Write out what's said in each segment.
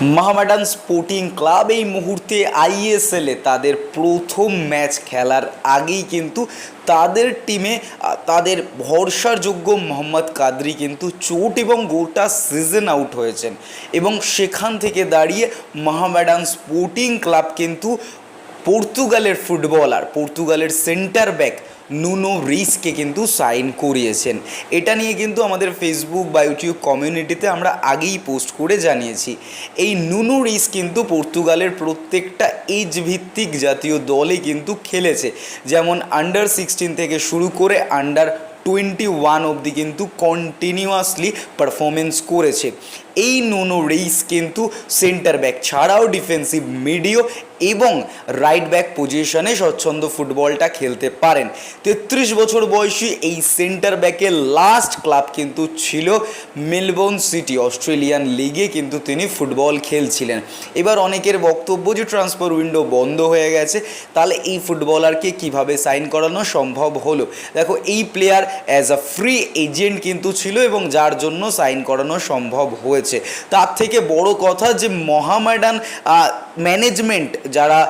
মাহমাডান sporting club এই মুহূর্তে আইএসএলে তাদের প্রথম ম্যাচ খেলার আগেই কিন্তু তাদের টিমে তাদের ভরসার যোগ্য মোহাম্মদ কাদরি কিন্তু চোট এবং গোটা সিজন আউট হয়েছেন। এবং সেখান থেকে দাঁড়িয়ে মহামেডান স্পোর্টিং ক্লাব কিন্তু পর্তুগালের ফুটবলার, পর্তুগালের সেন্টার ব্যাক নুনো রিসকে কিন্তু সাইন করিয়েছেন। এটা নিয়ে কিন্তু আমাদের ফেসবুক বা ইউটিউব কমিউনিটিতে আমরা আগেই পোস্ট করে জানিয়েছি। এই নুনো রিস কিন্তু পর্তুগালের প্রত্যেকটা এজ ভিত্তিক জাতীয় দলে কিন্তু খেলেছে। যেমন আন্ডার সিক্সটিন থেকে শুরু করে আন্ডার টোয়েন্টি ওয়ান অবধি কিন্তু কন্টিনিউয়াসলি পারফরমেন্স করেছে। এই নুনো রেইস কিন্তু সেন্টার ব্যাক ছাড়াও ডিফেন্সিভ মিডিও এবং রাইট ব্যাক পজিশনে স্বচ্ছন্দ ফুটবলটা খেলতে পারেন। তেত্রিশ বছর বয়সী এই সেন্টার ব্যাকের লাস্ট ক্লাব কিন্তু ছিল মেলবোর্ন সিটি অস্ট্রেলিয়ান লিগে কিন্তু তিনি ফুটবল খেলছিলেন। এবার অনেকের বক্তব্য যে ট্রান্সফার উইন্ডো বন্ধ হয়ে গেছে, তাহলে এই ফুটবলারকে কীভাবে সাইন করানো সম্ভব হলো? দেখো, এই player as a free agent কিন্তু ছিল এবং যার জন্য সাইন করানো সম্ভব হয়েছে। তার থেকে বড় কথা যে মহামেডান ম্যানেজমেন্ট যারা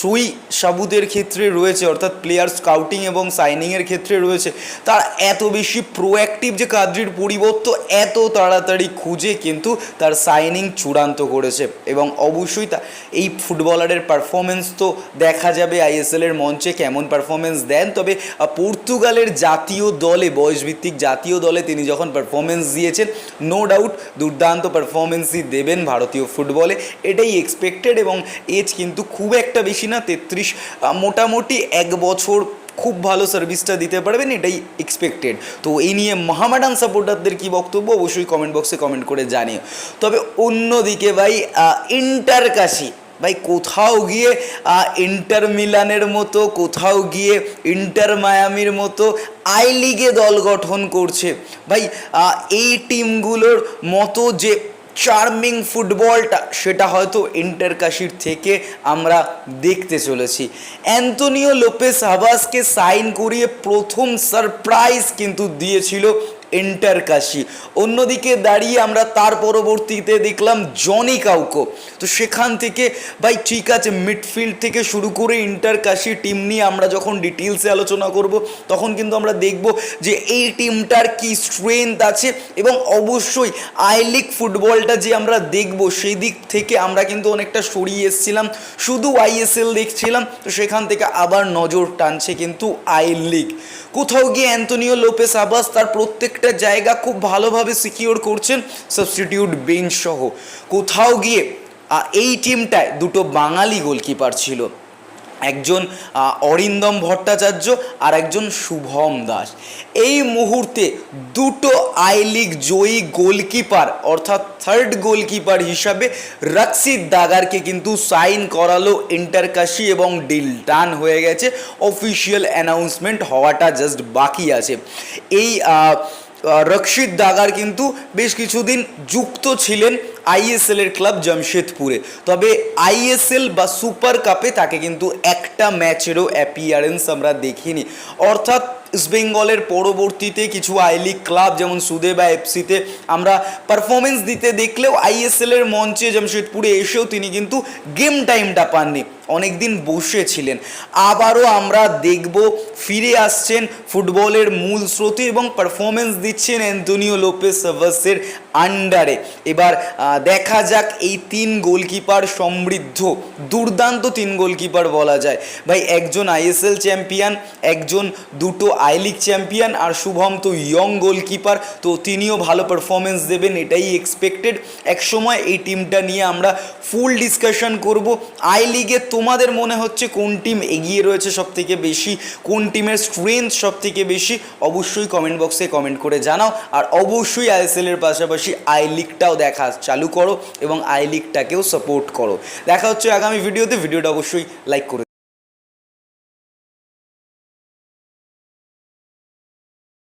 সুই সাবুদের ক্ষেত্রে রয়েছে, অর্থাৎ প্লেয়ার স্কাউটিং এবং সাইনিংয়ের ক্ষেত্রে রয়েছে, তার এত বেশি প্রোঅ্যাক্টিভ যে কাদ্রির পরিবর্তন এত তাড়াতাড়ি খুঁজে কিন্তু তার সাইনিং চূড়ান্ত করেছে। এবং অবশ্যই তা এই ফুটবলারের পারফরমেন্স তো দেখা যাবে আইএসএলের মঞ্চে কেমন পারফরমেন্স দেন। তবে পর্তুগালের জাতীয় দলে, বয়সভিত্তিক জাতীয় দলে তিনি যখন পারফরমেন্স দিয়েছেন নো ডাউট দুর্দান্ত পারফরমেন্সই দেবেন ভারতীয় ফুটবলে। এটাই এক্সপেক্টেড এবং এজ কিন্তু খুব একটা বেশি না, তেত্রিশ মোটামুটি এক বছর খুব ভালো সার্ভিসটা দিতে পারবেন, এটাই এক্সপেক্টেড তো এই নিয়ে মহামাডান সাপোর্টারদের কি বক্তব্য, অবশ্যই কমেন্ট বক্সে কমেন্ট করে জানিও। তবে অন্যদিকে ভাই ইন্টার কাশি ভাই কোথাও গিয়ে ইন্টার মিলানের মতো, কোথাও গিয়ে ইন্টার মায়ামির মতো আই লিগে দল গঠন করছে। ভাই এই টিমগুলোর মতো যে চার্মিং ফুটবলটা সেটা হয়তো ইন্টারকাশির থেকে আমরা দেখতে চলেছি। অ্যান্তোনিও লোপেস হাবাসকে সাইন করিয়ে প্রথম সারপ্রাইজ কিন্তু দিয়েছিল ইন্টারকাশি অন্যদিকে দাঁড়িয়ে আমরা তার পরবর্তীতে দেখলাম জনি কাউকো তো সেখান থেকে, ভাই, ঠিক আছে মিডফিল্ড থেকে শুরু করে ইন্টারকাশি টিম নিয়ে আমরা যখন ডিটেলসে আলোচনা করব, তখন কিন্তু আমরা দেখব যে এই টিমটার কি স্ট্রেংথ আছে এবং অবশ্যই আই লিগ ফুটবলটা যে আমরা দেখব, সেই দিক থেকে আমরা কিন্তু অনেকটা সরিয়ে এসেছিলাম। শুধু আইএসএল দেখছিলাম, তো সেখান থেকে আবার নজর টানছে কিন্তু আই লিগ কোথাও গিয়ে অ্যান্তনিও লোপেস আবাস তার প্রত্যেকটা জায়গা খুব ভালোভাবে সিকিওর করছেন সাবস্টিটিউট বেঞ্চ সহ। কোথাও গিয়ে এই টিমটায় দুটো বাঙালি গোলকিপার ছিল। একজন অরিন্দম ভট্টাচার্য আর একজন শুভম দাস। এই মুহূর্তে দুটো আই লিগ জয়ী গোলকিপার অর্থাৎ থার্ড গোলকিপার হিসাবে রক্সিত দাগারকে কিন্তু সাইন করালো ইন্টারকাশি এবং ডিল ডান হয়ে গেছে। অফিসিয়াল অ্যানাউন্সমেন্ট হওয়াটা জাস্ট বাকি আছে। এই রক্ষিত দাগার কিন্তু বেশ কিছুদিন যুক্ত ছিলেন আইএসএল এর ক্লাব জামশেদপুরে। তবে আইএসএল বা সুপার কাপে তাকে কিন্তু একটা ম্যাচেরও অ্যাপিয়ারেন্স আমরা দেখিনি। অর্থাৎ ইস্ট বেঙ্গলের পরবর্তীতে কিছু আই লিগ ক্লাব যেমন সুদে বা এফসিতে আমরা পারফরমেন্স দিতে দেখলেও আইএসএল এর মঞ্চে জামশেদপুরে এসেও তিনি কিন্তু গেম টাইমটা পাননি। অনেক দিন বসেছিলেন। আবারও আমরা দেখব, ফিরে আসছেন ফুটবলের মূল স্রোতে এবং পারফরমেন্স দিচ্ছেন অ্যান্তনিও লোপেস সাভাসের আন্ডারে। এবার দেখা যাক এই তিন গোলকিপার সমৃদ্ধ। দুর্দান্ত তিন গোলকিপার বলা যায়। ভাই, একজন আইএসএল চ্যাম্পিয়ন, একজন দুটো আই লিগ চ্যাম্পিয়ন আর শুভম তো ইয়ং গোলকিপার, তো তিনিও ভালো পারফরমেন্স দেবেন, এটাই এক্সপেক্টেড একসময় এই টিমটা নিয়ে আমরা ফুল ডিসকাশন করব। আই লিগে তোমাদের মনে হচ্ছে কোন টিম এগিয়ে রয়েছে সব থেকে বেশি? কোন টিমের স্ট্রেংথ সব থেকে বেশি? অবশ্যই কমেন্ট বক্সে কমেন্ট করে জানাও। আর অবশ্যই আইএসএল এর পাশাপাশি আই লিগটাও দেখা চালু করো এবং আই লিগটাকেও সাপোর্ট করো। দেখা হচ্ছে আগামী ভিডিওতে ভিডিওটা অবশ্যই লাইক করে